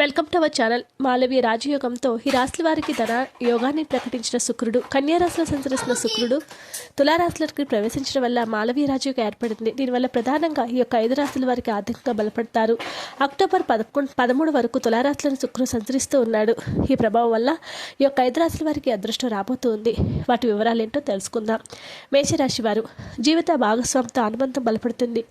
Welcome to our channel Malavya రాజయోగంతో ఈ రాశుల వారికి తన యోగాన్ని ప్రకటించిన శుక్రుడు కన్యారాశిలో సంచరిస్తున్న శుక్రుడు తులారాశులకి ప్రవేశించడం వల్ల మాలవీయ రాజయోగం ఏర్పడింది. దీనివల్ల ప్రధానంగా ఈ యొక్క ఐదు రాశుల వారికి ఆర్థికంగా బలపడతారు. అక్టోబర్ పదకొండు పదమూడు వరకు తులారాశులను శుక్రుడు సంచరిస్తూ ఉన్నాడు. ఈ ప్రభావం వల్ల ఈ యొక్క ఐదు రాశుల వారికి అదృష్టం రాబోతుంది. వాటి వివరాలు ఏంటో తెలుసుకుందాం. మేషరాశి వారు జీవిత భాగస్వామితో అనుబంధం బలపడుతుంది.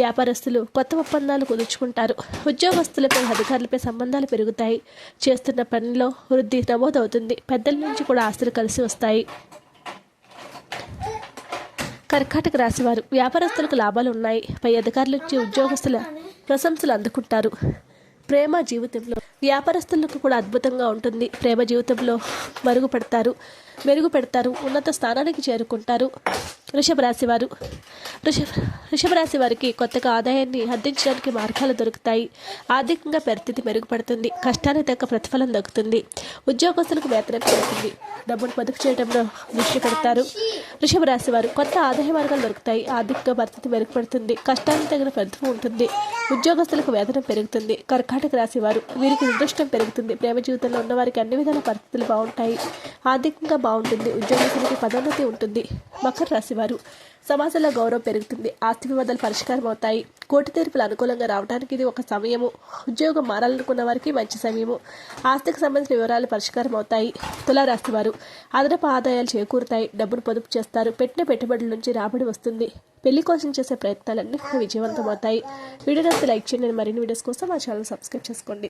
వ్యాపారస్తులు కొత్త ఒప్పందాలు కుదుర్చుకుంటారు ఉద్యోగస్తులపై అధికారులపై సంబంధాలు పెరుగుతాయి. చేస్తున్న పనిలో వృద్ధి నమోదవుతుంది. పెద్దల నుంచి కూడా ఆస్తులు కలిసి వస్తాయి. కర్కాటక రాశివారు వ్యాపారస్తులకు లాభాలు ఉన్నాయి. పై అధికారుల నుంచి ఉద్యోగస్తుల ప్రశంసలు అందుకుంటారు. ప్రేమ జీవితంలో వ్యాపారస్తులకు కూడా అద్భుతంగా ఉంటుంది. ప్రేమ జీవితంలో మరుగుపడతారు. మెరుగుపెడతారు ఉన్నత స్థానానికి చేరుకుంటారు. వృషభ రాశి వారు. వృషభ వృషభ రాశి వారికి కొత్తగా ఆదాయాన్ని అందించడానికి మార్గాలు దొరుకుతాయి. ఆర్థికంగా పరిస్థితి మెరుగుపడుతుంది. కష్టానికి తగ్గ ప్రతిఫలం దక్కుతుంది. ఉద్యోగస్తులకు వేతనం పెరుగుతుంది డబ్బును పొదుపు చేయడంలో దృష్టి పెడతారు. వృషభ రాశి వారు కొత్త ఆదాయ మార్గాలు దొరుకుతాయి. ఆర్థిక పరిస్థితి మెరుగుపడుతుంది. కష్టానికి తగిన ఫలితం ఉంటుంది. ఉద్యోగస్తులకు వేతనం పెరుగుతుంది. కర్కాటక రాశి వారు వీరికి నిర్దిష్టం పెరుగుతుంది. ప్రేమ జీవితంలో ఉన్నవారికి అన్ని విధాల పరిస్థితులు బాగుంటాయి. ఆర్థికంగా బాగుంటుంది ఉద్యోగస్తులకి పదోన్నతి ఉంటుంది. మకర రాశి వారు. సమాజంలో గౌరవం పెరుగుతుంది ఆస్తి వివాదాలు పరిష్కారం అవుతాయి. కోటి తీర్పులు అనుకూలంగా రావడానికి ఇది ఒక సమయము. ఉద్యోగం మారాలనుకున్న వారికి మంచి సమయము. ఆస్తికి సంబంధించిన వివరాలు పరిష్కారం అవుతాయి. తులారాశి వారు. అదనపు ఆదాయాలు చేకూరుతాయి. డబ్బును పొదుపు చేస్తారు. పెట్టిన పెట్టుబడుల నుంచి రాబడి వస్తుంది. పెళ్ళి కోసం చేసే ప్రయత్నాలన్నీ విజయవంతమవుతాయి. వీడియో నచ్చితే లైక్ చేయండి. మరిన్ని వీడియోస్ కోసం మా ఛానల్ సబ్స్క్రైబ్ చేసుకోండి.